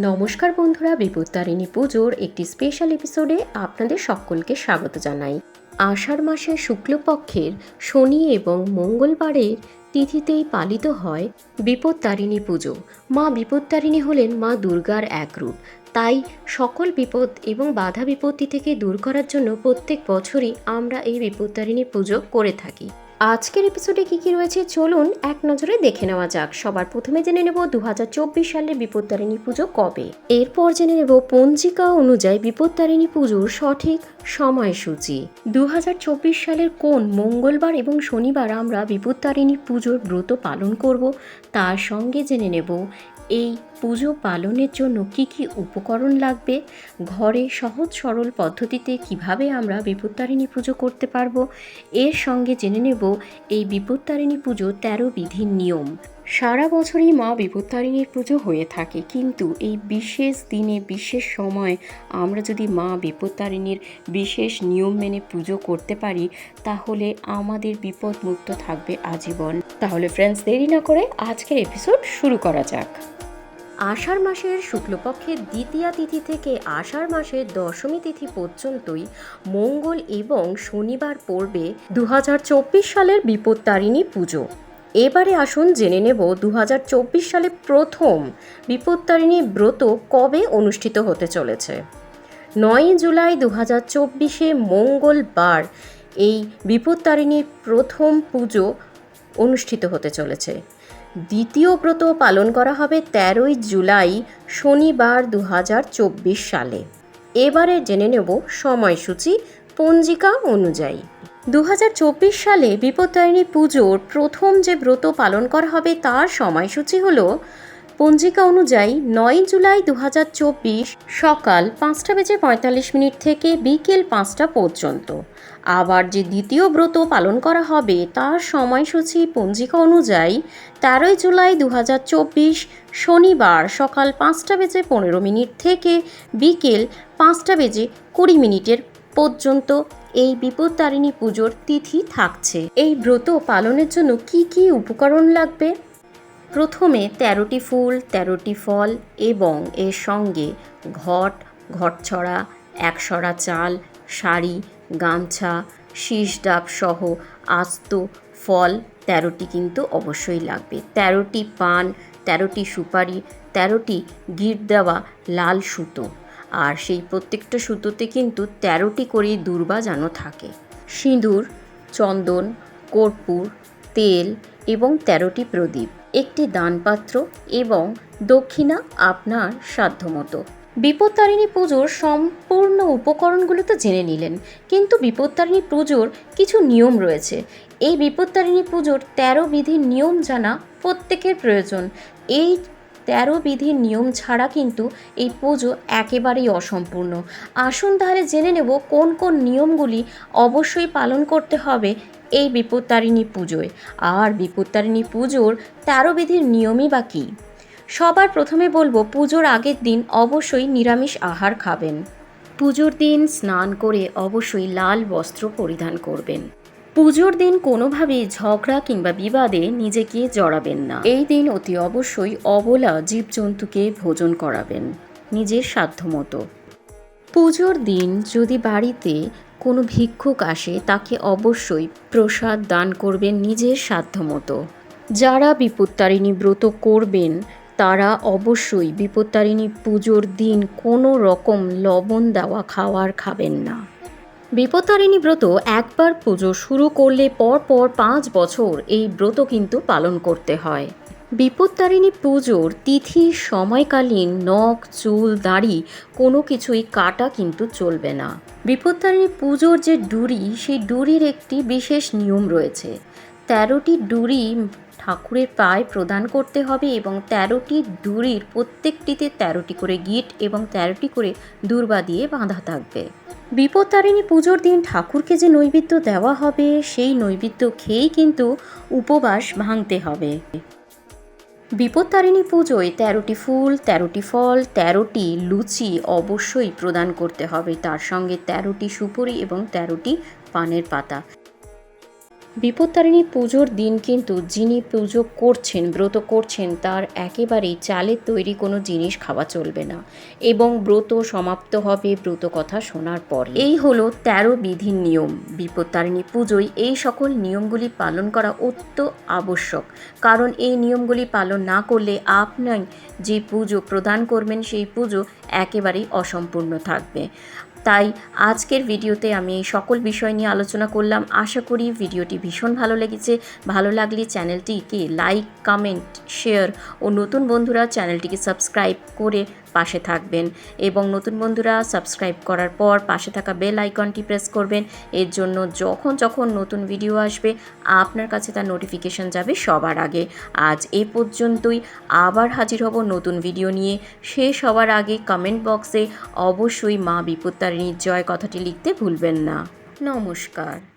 নমস্কার বন্ধুরা বিপত্তারিণী পুজোর একটি স্পেশাল এপিসোডে আপনাদের সকলকে স্বাগত জানাই। আষাঢ় মাসের শুক্লপক্ষের শনি এবং মঙ্গলবারের তিথিতেই পালিত হয় বিপত্তারিণী পুজো। মা বিপত্তারিণী হলেন মা দুর্গার এক রূপ। তাই সকল বিপদ এবং বাধা বিপত্তি থেকে দূর করার জন্য প্রত্যেক বছরই আমরা এই বিপত্তারিণী পুজো করে থাকি। আজকের এপিসোডে কি কি রয়েছে চলুন এক নজরে দেখে নেওয়া যাক। সবার প্রথমে জেনে নেব দু হাজার চব্বিশ সালের বিপত্তারিণী পুজো কবে। এরপর জেনে নেব পঞ্জিকা অনুযায়ী বিপত্তারিণী পুজোর সঠিক সময়সূচি। দু হাজার চব্বিশ সালের কোন মঙ্গলবার এবং শনিবার আমরা বিপত্তারিণী পুজোর ব্রত পালন করব, তার সঙ্গে জেনে নেব এই পুজো পালনের জন্য কি কি উপকরণ লাগবে? ঘরে সহজ সরল পদ্ধতিতে কীভাবে আমরা বিপত্তারিণী পুজো করতে পারব? এর সঙ্গে জেনে নেব এই বিপত্তারিণী পুজো তেরো বিধির নিয়ম। সারা বছরই মা বিপত্তারিণীর পুজো হয়ে থাকে, কিন্তু এই বিশেষ দিনে, বিশেষ সময় আমরা যদি মা বিপত্তারিণীর বিশেষ নিয়ম মেনে পুজো করতে পারি, তাহলে আমাদের বিপদ মুক্ত থাকবে আজীবন। তাহলে ফ্রেন্ডস দেরি না করে আজকের এপিসোড শুরু করা যাক। আষাঢ় মাসের শুক্লপক্ষের দ্বিতীয়া তিথি থেকে আষাঢ় মাসের দশমী তিথি পর্যন্তই মঙ্গল এবং শনিবার পড়বে দু হাজার চব্বিশ সালের বিপত্তারিণী পুজো। এবারে আসুন জেনে নেব দু হাজার চব্বিশ সালে প্রথম বিপত্তারিণী ব্রত কবে অনুষ্ঠিত হতে চলেছে। নয় জুলাই দু হাজার চব্বিশে মঙ্গলবার এই বিপত্তারিণীর প্রথম পুজো অনুষ্ঠিত হতে চলেছে। দ্বিতীয় ব্রত পালন করা হবে তেরোই জুলাই শনিবার দু হাজার চব্বিশ সালে। এবারে জেনে নেব সময়সূচি, পঞ্জিকা অনুযায়ী। দু হাজার চব্বিশ সালে বিপত্তারিণী পুজোর প্রথম যে ব্রত পালন করা হবে তার সময়সূচি হলো পঞ্জিকা অনুযায়ী নয় জুলাই দু হাজার চব্বিশ সকাল পাঁচটা বেজে পঁয়তাল্লিশ মিনিট থেকে বিকেল পাঁচটা পর্যন্ত। আবার যে দ্বিতীয় ব্রত পালন করা হবে, তার সময়সূচি পঞ্জিকা অনুযায়ী তেরোই জুলাই দু হাজার চব্বিশ শনিবার সকাল পাঁচটা বেজে পনেরো মিনিট থেকে বিকেল পাঁচটা বেজে কুড়ি মিনিটের পর্যন্ত এই বিপদতারিণী পুজোর তিথি থাকছে। এই ব্রত পালনের জন্য কি কি উপকরণ লাগবে? প্রথমে তেরোটি ফুল, তেরোটি ফল এবং এর সঙ্গে ঘট, ঘটছড়া একশরা চাল, শাড়ি, গামছা, শীষ ডাব সহ আস্ত ফল তেরোটি কিন্তু অবশ্যই লাগবে। তেরোটি পান, তেরোটি সুপারি, তেরোটি গিট দেওয়া লাল সুতো। আর সেই প্রত্যেকটা সুতোতে কিন্তু তেরোটি করেই দুর্বা যেন থাকে। সিঁদুর, চন্দন, কর্পূর, তেল এবং তেরোটি প্রদীপ, একটি দানপাত্র এবং দক্ষিণা আপনার সাধ্যমতো। বিপত্তারিণী পুজোর সম্পূর্ণ উপকরণগুলো তো জেনে নিলেন, কিন্তু বিপত্তারিণী পুজোর কিছু নিয়ম রয়েছে। এই বিপত্তারিণী পুজোর তেরো বিধির নিয়ম জানা প্রত্যেকের প্রয়োজন। এই তেরো বিধির নিয়ম ছাড়া কিন্তু এই পুজো একেবারেই অসম্পূর্ণ। আসুন তাহলে জেনে নেব কোন কোন নিয়মগুলি অবশ্যই পালন করতে হবে এই বিপত্তারিণী পুজোয়। আর বিপত্তারিণী পুজোর তেরো বিধির নিয়মই বা কী? সবার প্রথমে বলব, পুজোর আগের দিন অবশ্যই নিরামিষ আহার খাবেন। পুজোর দিন স্নান করে অবশ্যই লাল বস্ত্র পরিধান করবেন। পুজোর দিন কোনোভাবেই ঝগড়া কিংবা বিবাদে নিজেকে জড়াবেন না। এই দিন অতি অবশ্যই অবলা জীবজন্তুকে ভোজন করাবেন নিজের সাধ্যমতো পুজোর দিন যদি বাড়িতে কোনো ভিক্ষুক আসে, তাকে অবশ্যই প্রসাদ দান করবেন নিজের সাধ্যমতো যারা বিপত্তারিণী ব্রত করবেন, তারা অবশ্যই বিপত্তারিণী পুজোর দিন কোনো রকম লবণ দেওয়া খাওয়ার খাবেন না। বিপত্তারিণী ব্রত একবার পুজো শুরু করলে পর পর পাঁচ বছর এই ব্রত কিন্তু পালন করতে হয়। বিপত্তারিণী পুজোর তিথির সময়কালীন নখ, চুল, দাড়ি কোনো কিছুই কাটা কিন্তু চলবে না। বিপত্তারিণী পুজোর যে ডুরি, সেই ডুরির একটি বিশেষ নিয়ম রয়েছে। তেরোটি ডুরি ঠাকুরের পায়ে প্রদান করতে হবে এবং তেরোটি ডুরির প্রত্যেকটিতে তেরোটি করে গিট এবং তেরোটি করে দুর্বা দিয়ে বাঁধা থাকবে। বিপত্তারিণী পুজোর দিন ঠাকুরকে যে নৈবেদ্য দেওয়া হবে, সেই নৈবেদ্য খেয়েই কিন্তু উপবাস ভাঙতে হবে। বিপত্তারিণী পুজোয় তেরোটি ফুল, তেরোটি ফল, তেরোটি লুচি অবশ্যই প্রদান করতে হবে। তার সঙ্গে তেরোটি সুপুরি এবং তেরোটি পানের পাতা। বিপত্তারিণী পুজোর দিন কিন্তু যিনি পুজো করছেন, ব্রত করছেন, তার একেবারেই চালের তৈরি কোনো জিনিস খাওয়া চলবে না এবং ব্রত সমাপ্ত হবে ব্রত কথা শোনার পর। এই হলো তেরো বিধির নিয়ম। বিপত্তারিণী পুজোয় এই সকল নিয়মগুলি পালন করা অত্য আবশ্যক। কারণ এই নিয়মগুলি পালন না করলে আপনার যে পুজো প্রদান করবেন সেই পুজো একেবারেই অসম্পূর্ণ থাকবে। তাই আজকের ভিডিওতে আমি এই সকল বিষয় নিয়ে আলোচনা করলাম। আশা করি ভিডিওটি ভীষণ ভালো লেগেছে। ভালো লাগলে চ্যানেলটিকে লাইক, কমেন্ট, শেয়ার ও নতুন বন্ধুরা চ্যানেলটিকে সাবস্ক্রাইব করে পাশে থাকবেন। এবং নতুন বন্ধুরা সাবস্ক্রাইব করার পর পাশে থাকা বেল আইকনটি প্রেস করবেন। এর জন্য যখন যখন নতুন ভিডিও আসবে, আপনার কাছে তার নোটিফিকেশন যাবে সবার আগে। আজ এ পর্যন্তই। আবার হাজির হব নতুন ভিডিও নিয়ে। শেষ হওয়ার আগে কমেন্ট বক্সে অবশ্যই মা বিপত্তারিণীর জয় কথাটি লিখতে ভুলবেন না। নমস্কার।